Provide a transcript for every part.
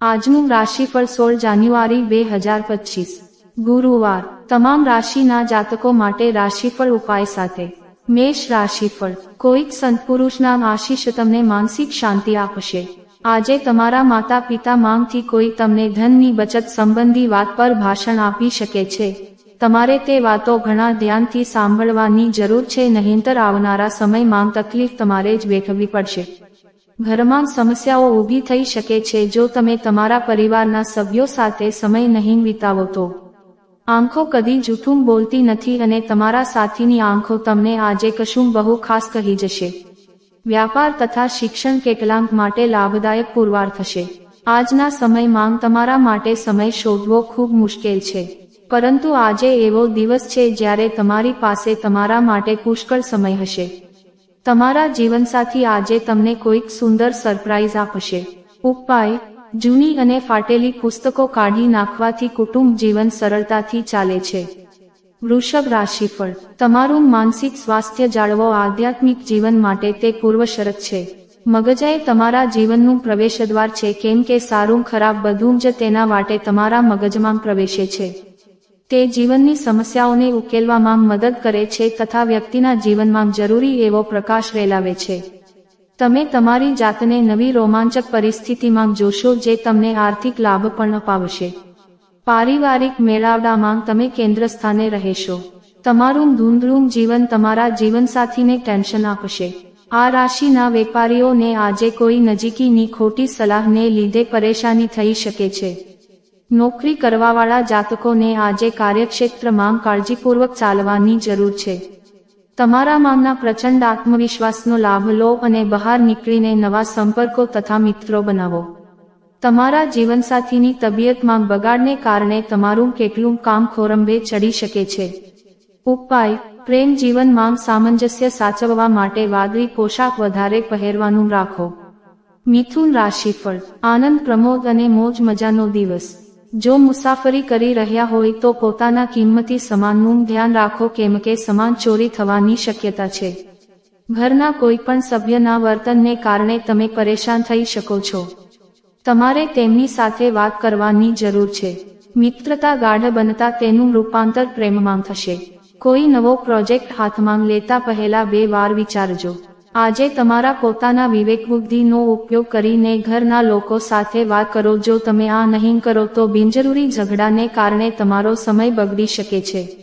આજનું રાશિફળ સોળ જાન્યુઆરી બે હજાર પચીસ. ગુરુવાર, તમામ રાશિના જાતકો માટે રાશિફળ ઉપાય સાથે. મેષ રાશિફળ, કોઈક સંતપુરુષના આશીષ તમને માનસિક શાંતિ આપશે. આજે તમારા માતા પિતા માંગથી કોઈ તમને ધનની બચત સંબંધી વાત પર ભાષણ આપી શકે છે. તમારે તે વાતો ઘણા ધ્યાનથી સાંભળવાની જરૂર છે નહીંતર આવનારા સમયમાં તકલીફ તમારે જ વેઠવી પડશે. ઘરમાં સમસ્યાઓ ઊભી થઈ શકે છે જો તમે તમારા પરિવારના સભ્યો સાથે સમય નહીં વિતાવો તો. આંખો કદી જૂઠું બોલતી નથી અને તમારા સાથીની આંખો તમને આજે કશું બહુ ખાસ કહી જશે. વ્યાપાર તથા શિક્ષણ કેટલાંક માટે લાભદાયક પુરવાર થશે. આજના સમયમાં તમારા માટે સમય શોધવો ખૂબ મુશ્કેલ છે. પરંતુ આજે એવો દિવસ છે જ્યારે તમારી પાસે તમારા માટે પુષ્કળ સમય હશે. તમારા જીવનસાથી આજે તમને કોઈક સુંદર સરપ્રાઈઝ આપશે. ઉપાય, જૂની અને ફાટેલી પુસ્તકો કાઢી નાખવાથી કુટુંબ જીવન સરળતાથી ચાલે છે. વૃષભ રાશિફળ, તમારું માનસિક સ્વાસ્થ્ય જાળવો આધ્યાત્મિક જીવન માટે તે પૂર્વ શરત છે. મગજએ તમારા જીવનનું પ્રવેશદ્વાર છે કેમ કે સારું ખરાબ બધું જ તેના માટે તમારા મગજમાં પ્રવેશે છે. તે જીવનની સમસ્યાઓને ઉકેલવામાં મદદ કરે છે તથા વ્યક્તિના જીવનમાં જરૂરી એવો પ્રકાશ ફેલાવે છે. તમે તમારી જાતને નવી રોમાંચક પરિસ્થિતિમાં જોશો જે તમને આર્થિક લાભ પણ અપાવશે. પારિવારિક મેળાવડામાં તમે કેન્દ્ર સ્થાને રહેશો. તમારું ધૂંધળું જીવન તમારા જીવનસાથીને ટેન્શન આપશે. આ રાશિના વેપારીઓને આજે કોઈ નજીકીની ખોટી સલાહને લીધે પરેશાની થઈ શકે છે. નોકરી કરવાવાળા જાતકોને આજે કાર્યક્ષેત્રમાં કાળજીપૂર્વક ચાલવાની જરૂર છે. તમારા મામના પ્રચંડ આત્મવિશ્વાસનો લાભ લો અને બહાર નીકળીને નવા સંપર્કો તથા મિત્રો બનાવો. તમારા જીવનસાથીની તબિયતમાં બગાડને કારણે તમારું કેટલું કામ ખોરંભે ચડી શકે છે. ઉપાય, પ્રેમ જીવનમાં સામંજસ્ય સાચવવા માટે વાદળી પોશાક વધારે પહેરવાનું રાખો. મિથુન રાશિફળ, આનંદ પ્રમોદ અને મોજ મજાનો દિવસ. જો મુસાફરી કરી રહ્યા હોય તો પોતાના કિંમતી સમાનનું ધ્યાન રાખો કેમ કે સમાન ચોરી થવાની શક્યતા છે. ઘરના કોઈ પણ સભ્યના વર્તનને કારણે તમે પરેશાન થઈ શકો છો. તમારે તેમની સાથે વાત કરવાની જરૂર છે. મિત્રતા ગાઢ બનતા તેનું રૂપાંતર પ્રેમમાં થશે. કોઈ નવો પ્રોજેક્ટ હાથમાં લેતા પહેલા બે વાર વિચારજો. આજે તમારા પોતાના વિવેક બુદ્ધિનો ઉપયોગ કરીને ઘરના લોકો સાથે વાત કરો. જો તમે આ નહીં કરો તો બિનજરૂરી ઝઘડાને કારણે તમારો સમય બગડી શકે છે.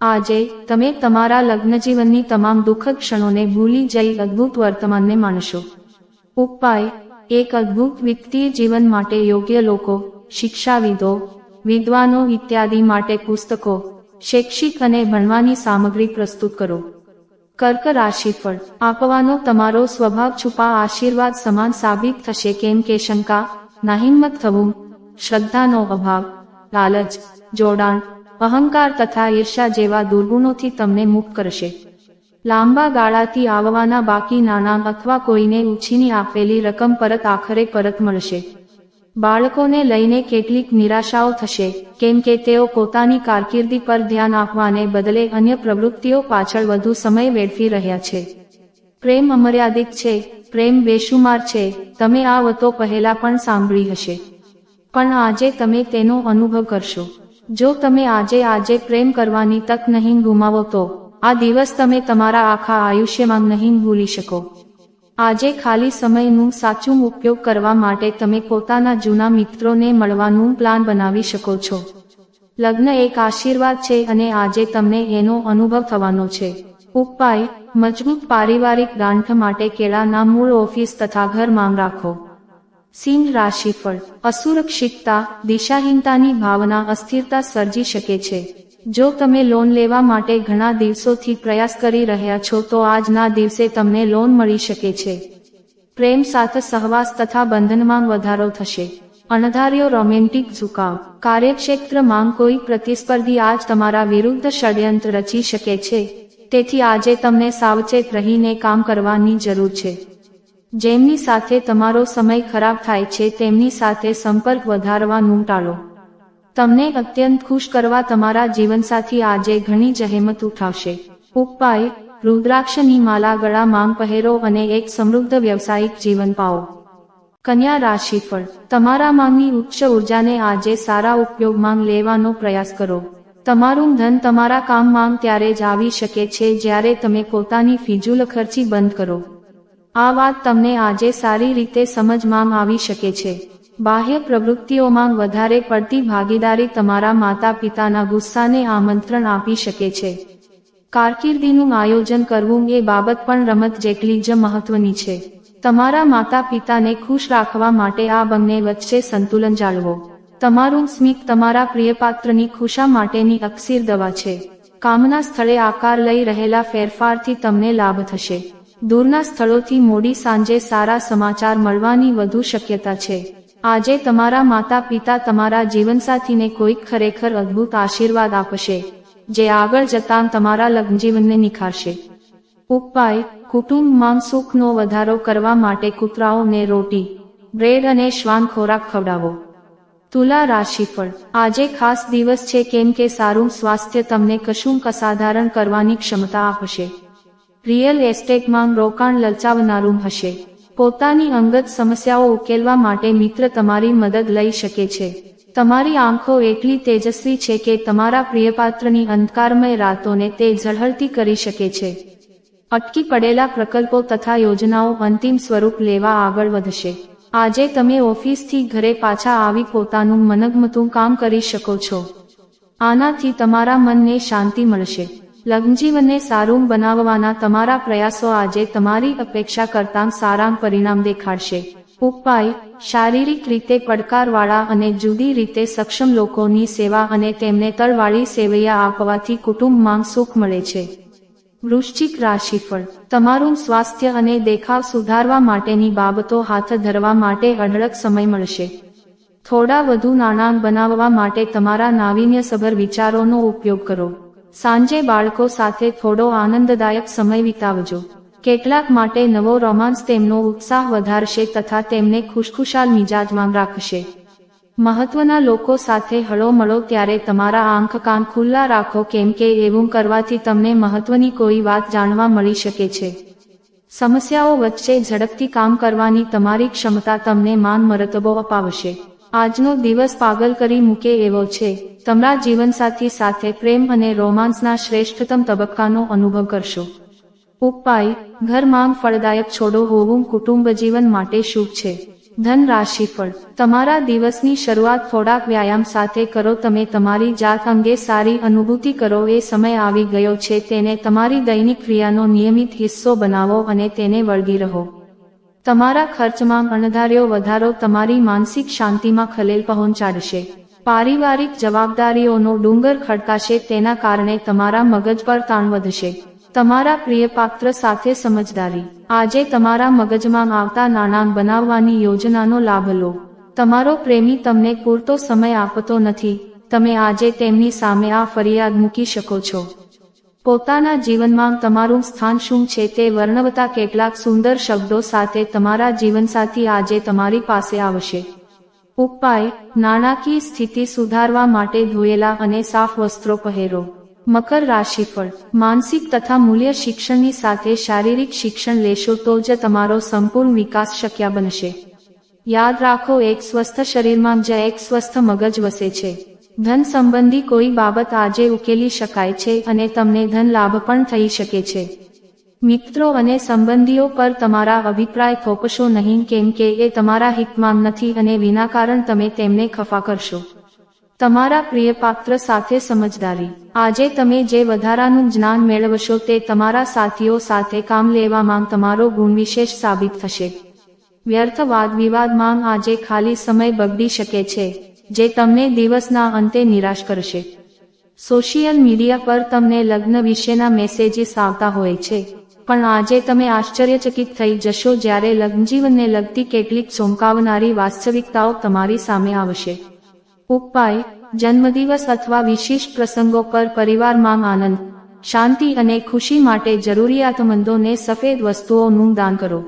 આજે તમે તમારા લગ્નજીવનની તમામ દુઃખદ ક્ષણોને ભૂલી જઈ અદ્ભુત વર્તમાનને માણશો. ઉપાય, એક અદ્ભુત વિત્તીય જીવન માટે યોગ્ય લોકો, શિક્ષાવિદો, વિદ્વાનો ઇત્યાદિ માટે પુસ્તકો, શૈક્ષિક અને ભણવાની સામગ્રી પ્રસ્તુત કરો. કર્ક રાશિફળ આપવાનો તમારો સ્વભાવ છુપા આશીર્વાદ સમાન સાબિત થશે કેમ કે શંકા, નાહિંમત થવું, શ્રદ્ધાનો અભાવ, લાલચ, જોડાણ, અહંકાર તથા ઈર્ષા જેવા દુર્ગુણોથી તમને મુક્ત કરશે. લાંબા ગાળાથી આવવાના બાકી નાણાં અથવા કોઈને ઉછીની આપેલી રકમ પરત આખરે પરત મળશે. બાળકોને લઈને કેટલીક નિરાશાઓ થશે, કેમ કે તેઓ પોતાની કારકિર્દી પર ધ્યાન આપવાને બદલે અન્ય પ્રવૃત્તિઓ પાછળ વધુ સમય વેડફી રહ્યા છે. પ્રેમ અમર્યાદિત છે, પ્રેમ બેશુમાર છે, તમે આ વતો પહેલા પણ સાંભળી હશે. પણ આજે તમે તેનો અનુભવ કરશો. જો તમે આજે આજે પ્રેમ કરવાની તક નહીં ગુમાવો તો, આ દિવસ તમે તમારા આખા આયુષ્યમાં નહીં ભૂલી શકો. આજે ખાલી સમયનું સાચું ઉપયોગ કરવા માટે તમે પોતાના જૂના મિત્રોને મળવાનું પ્લાન બનાવી શકો છો. લગ્ન એક આશીર્વાદ છે અને આજે તમને એનો અનુભવ થવાનો છે. ઉપાય, મજબૂત પારિવારિક ગાંઠ માટે કેળાના મૂળ ઓફિસ તથા ઘર માંગ રાખો. સિંહ રાશિફળ, અસુરક્ષિતતા, દિશાહીનતાની ભાવના, અસ્થિરતા સર્જી શકે છે. જો તમે લોન લેવા માટે ઘણા દિવસોથી પ્રયાસ કરી રહ્યા છો, તો આજના દિવસે તમને લોન મળી શકે છે. પ્રેમ સાથે સહવાસ તથા બંધનમાં વધારો થશે. અણધાર્યો રોમેન્ટિક ઝુકાવ. કાર્યક્ષેત્રમાં કોઈ પ્રતિસ્પર્ધી આજ તમારા વિરુદ્ધ ષડયંત્ર રચી શકે છે. તેથી આજે તમને સાવચેત રહીને કામ કરવાની જરૂર છે. જેમની સાથે તમારો સમય ખરાબ થાય છે, તેમની સાથે સંપર્ક વધારવાનું ટાળો. તમને અત્યંત ખુશ કરવા તમારા જીવનસાથી આજે ઘણી જહેમત ઉઠાવશે. ઉપાય, રુદ્રાક્ષની માલા ગળા માંગ પહેરો અને એક સમૃદ્ધ વ્યવસાયિક જીવન પાઓ. કન્યા રાશિફળ, તમારા માંગની ઉચ્ચ ઉર્જાને આજે સારા ઉપયોગમાં લેવાનો પ્રયાસ કરો. તમારું ધન તમારા કામ માંગ ત્યારે જ આવી શકે છે જ્યારે તમે પોતાની ફિજૂલ ખર્ચી બંધ કરો. આ વાત તમને આજે સારી રીતે સમજમાં આવી શકે છે. બાહ્ય પ્રવૃત્તિઓમાં વધારે પડતી ભાગીદારી તમારા માતા પિતાના ગુસ્સાને આમંત્રણ આપી શકે છે. કારકિર્દીનું આયોજન કરવું એ બાબત પણ રમત જેટલી જ મહત્વની છે. તમારા માતા પિતાને ખુશ રાખવા માટે આ બંને વચ્ચે સંતુલન જાળવો. તમારું સ્મિત તમારા પ્રિયપાત્રની ખુશા માટેની અક્ષીર દવા છે. કામના સ્થળે આકાર લઈ રહેલા ફેરફારથી તમને લાભ થશે. દૂરના સ્થળોથી મોડી સાંજે સારા સમાચાર મળવાની વધુ શક્યતા છે. આજે તમારા માતા પિતા તમારા જીવનસાથીને કોઈક ખરેખર અદ્ભુત આશીર્વાદ આપશે, જે આગળ જતાં તમારા લગ્નજીવનને નિખારશે. ઉપાય, કુટુંબમાં સુખનો વધારો કરવા માટે કૂતરાઓને રોટી, બ્રેડ અને શ્વાન ખોરાક ખવડાવો. તુલા રાશિફળ. આજે ખાસ દિવસ છે કેમ કે સારું સ્વાસ્થ્ય તમને કશું અસાધારણ કરવાની ક્ષમતા આપશે. રિયલ એસ્ટેટમાં રોકાણ લલચાવનારું હશે. પોતાની અંગત સમસ્યાઓ ઉકેલવા માટે મિત્ર તમારી મદદ લઈ શકે છે. તમારી આંખો એટલી તેજસ્વી છે કે તમારા પ્રિયપાત્રની અંધકારમય રાતોને તે ઝળહળતી કરી શકે છે. અટકી પડેલા પ્રકલ્પો તથા યોજનાઓ અંતિમ સ્વરૂપ લેવા આગળ વધશે. આજે તમે ઓફિસથી ઘરે પાછા આવી પોતાનું મનગમતું કામ કરી શકો છો. આનાથી તમારા મનને શાંતિ મળશે. લગ્નજીવનને સારું બનાવવાના તમારા પ્રયાસો આજે તમારી અપેક્ષા કરતાં સારા પરિણામ દેખાડશે. ઉપાય, શારીરિક રીતે પડકારવાળા અને જુદી રીતે સક્ષમ લોકોની સેવા અને તેમને તળવાળી સેવૈયા આપવાથી કુટુંબમાં સુખ મળે છે. વૃશ્ચિક રાશિફળ, તમારું સ્વાસ્થ્ય અને દેખાવ સુધારવા માટેની બાબતો હાથ ધરવા માટે અઢળક સમય મળશે. થોડા વધુ નાણાં બનાવવા માટે તમારા નાવીન્યસભર વિચારોનો ઉપયોગ કરો. સાંજે બાળકો સાથે થોડો આનંદદાયક સમય વિતાવજો. કેટલાક માટે નવો રોમાન્સ તેમનો ઉત્સાહ વધારશે તથા તેમને ખુશખુશાલ મિજાજમાં રાખશે. મહત્વના લોકો સાથે હળોમળો ત્યારે તમારા આંખ કાન ખુલ્લા રાખો કેમ કે એવું કરવાથી તમને મહત્વની કોઈ વાત જાણવા મળી શકે છે. સમસ્યાઓ વચ્ચે ઝડપથી કામ કરવાની તમારી ક્ષમતા તમને માન મરતબો અપાવશે. આજનો દિવસ પાગલ કરી મૂકે એવો છે. તમારા જીવનસાથી સાથે પ્રેમ અને રોમાન્સના શ્રેષ્ઠતમ તબક્કાનો અનુભવ કરશો. ઉપાય ઘરમાં ફળદાયક છોડો હોવું કુટુંબ જીવન માટે શુભ છે. ધન રાશિ ફળ, તમારા દિવસની શરૂઆત થોડાક વ્યાયામ સાથે કરો, તમે તમારી જાત અંગે સારી અનુભૂતિ કરો, એ સમય આવી ગયો છે, તેને તમારી દૈનિક ક્રિયાનો નિયમિત હિસ્સો બનાવો અને તેને વળગી રહો. તમારા ખર્ચમાં અણધાર્યો વધારો તમારી માનસિક શાંતિમાં ખલેલ પહોંચાડશે. પારિવારિક જવાબદારીઓનો ડુંગર ખડકાશે તેના કારણે તમારા મગજ પર તાણ વધશે. તમારા પ્રિય પાત્ર સાથે સમજદારી. આજે તમારા મગજમાં આવતા નાણાં બનાવવાની યોજનાનો લાભ લો. તમારો પ્રેમી તમને પૂરતો સમય આપતો નથી. તમે આજે તેમની સામે આ ફરિયાદ મૂકી શકો છો. પોતાના જીવનમાં તમારું સ્થાન શું છે તે વર્ણવતા કેટલાક સુંદર શબ્દો સાથે તમારા જીવનસાથી આજે તમારી પાસે આવશે. ઉપાય, નાણાકીય સ્થિતિ સુધારવા માટે ધોયેલા અને સાફ વસ્ત્રો પહેરો. મકર રાશિફળ, માનસિક તથા મૂલ્ય શિક્ષણની સાથે શારીરિક શિક્ષણ લેશો તો જ તમારો સંપૂર્ણ વિકાસ શક્ય બનશે. યાદ રાખો, એક સ્વસ્થ શરીરમાં જ એક સ્વસ્થ મગજ વસે છે. ધન સંબંધી કોઈ બાબત આજે ઉકેલી શકાય છે અને તમને ધન લાભ પણ થઈ શકે છે. મિત્રો અને સંબંધીઓ પર તમારા અભિપ્રાય થોપશો નહીં કેમ કે એ તમારા હિતમાં નથી અને વિનાકારણ તમે તેમને ખફા કરશો. તમારા પ્રિય પાત્ર સાથે સમજદારી. આજે તમે જે વધારાનું જ્ઞાન મેળવશો તે તમારા સાથીઓ સાથે કામ લેવામાં તમારો ગુણ વિશેષ સાબિત થશે. વ્યર્થ વાદ વિવાદમાં આજે ખાલી સમય બગડી શકે છે. જે તમને દિવસના અંતે નિરાશ કરશે. સોશિયલ મીડિયા પર તમને લગ્ન વિશેના મેસેજીસ આવતા હોય છે. પણ આજે તમે આશ્ચર્યચકિત થઈ જશો જ્યારે લગ્નજીવનને લગતી કેટલીક ચોંકાવનારી વાસ્તવિકતાઓ તમારી સામે આવશે. ઉપાય, જન્મદિવસ અથવા વિશિષ્ટ પ્રસંગો પર પરિવારમાં આનંદ, શાંતિ અને ખુશી માટે જરૂરિયાતમંદોને સફેદ વસ્તુઓનું દાન કરો.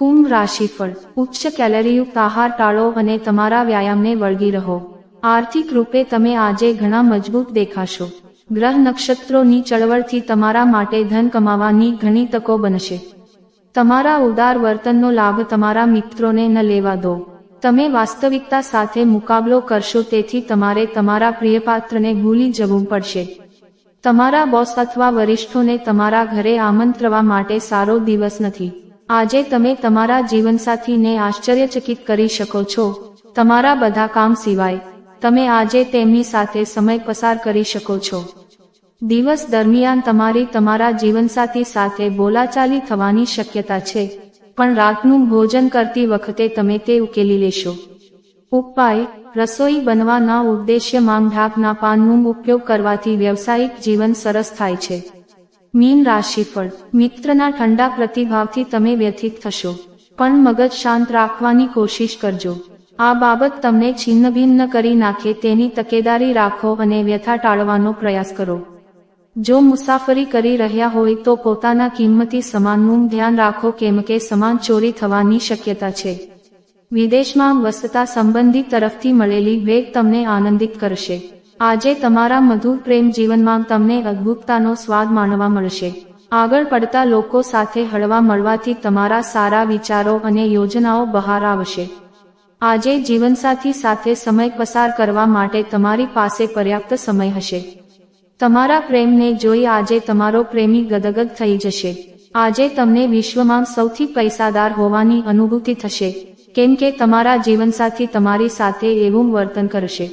કુંભ રાશિફળ, ઉચ્ચ કેલરીયુક્ત આહાર ટાળો અને તમારા વ્યાયામને વળગી રહો. આર્થિક રૂપે તમે આજે ઘણા મજબૂત દેખાશો. ગ્રહ નક્ષત્રોની ચળવળથી તમારા માટે ધન કમાવાની ઘણી તકો બનશે. તમારા ઉદાર વર્તનનો લાભ તમારા મિત્રોને ન લેવા દો. તમે વાસ્તવિકતા સાથે મુકાબલો કરશો તેથી તમારે તમારા પ્રિયપાત્રને ભૂલી જવું પડશે. તમારા બોસ અથવા વરિષ્ઠોને તમારા ઘરે આમંત્રવા માટે સારો દિવસ નથી. આજે તમે તમારા જીવનસાથીને આશ્ચર્યચકિત કરી શકો છો. તમારા બધા કામ સિવાય, તમે આજે તેમની સાથે સમય પસાર કરી શકો છો. દિવસ દરમિયાન તમારી તમારા જીવનસાથી સાથે બોલાચાલી થવાની શક્યતા છે. પણ રાતનું ભોજન કરતી વખતે તમે તે ઉકેલી લેશો. ઉપાય, રસોઈ બનવાના ઉદ્દેશ્ય ઢાકના પાનનું ઉપયોગ કરવાથી વ્યવસાયિક જીવન સરસ થાય છે. મીન રાશિફળ. મિત્રના ઠંડા પ્રતિભાવથી તમે વ્યથિત થશો. પણ મગજ શાંત રાખવાની કોશિશ કરજો. આ બાબત તમને છિન્નભિન્ન કરી નાખે તેની તકેદારી રાખો અને વ્યથા ટાળવાનો પ્રયાસ કરો. જો મુસાફરી કરી રહ્યા હોય તો પોતાના કિંમતી સામાનનું ધ્યાન રાખો કેમ કે સમાન ચોરી થવાની શક્યતા છે. વિદેશમાં વસતા સંબંધી તરફથી મળેલી ભેટ તમને આનંદિત કરશે. આજે તમારા મધુર પ્રેમ જીવનમાં તમને અદ્ભુતતાનો સ્વાદ માણવા મળશે. આગળ પડતા લોકો સાથે હળવા મળવાથી તમારા સારા વિચારો અને યોજનાઓ બહાર આવશે. આજે જીવનસાથી સાથે સમય પસાર કરવા માટે તમારી પાસે પર્યાપ્ત સમય હશે. તમારા પ્રેમને જોઈ આજે તમારો પ્રેમી ગદગદ થઈ જશે. આજે તમને વિશ્વમાં સૌથી પૈસાદાર હોવાની અનુભૂતિ થશે. કેમ કે તમારા જીવનસાથી તમારી સાથે એવું વર્તન કરશે.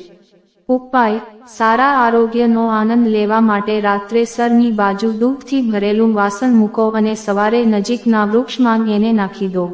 ઉપાય સારા આરોગ્યનો આનંદ લેવા માટે રાત્રે સરની બાજુ દૂધથી ભરેલું વાસણ મૂકો અને સવારે નજીકના વૃક્ષમાં એને નાખી દો.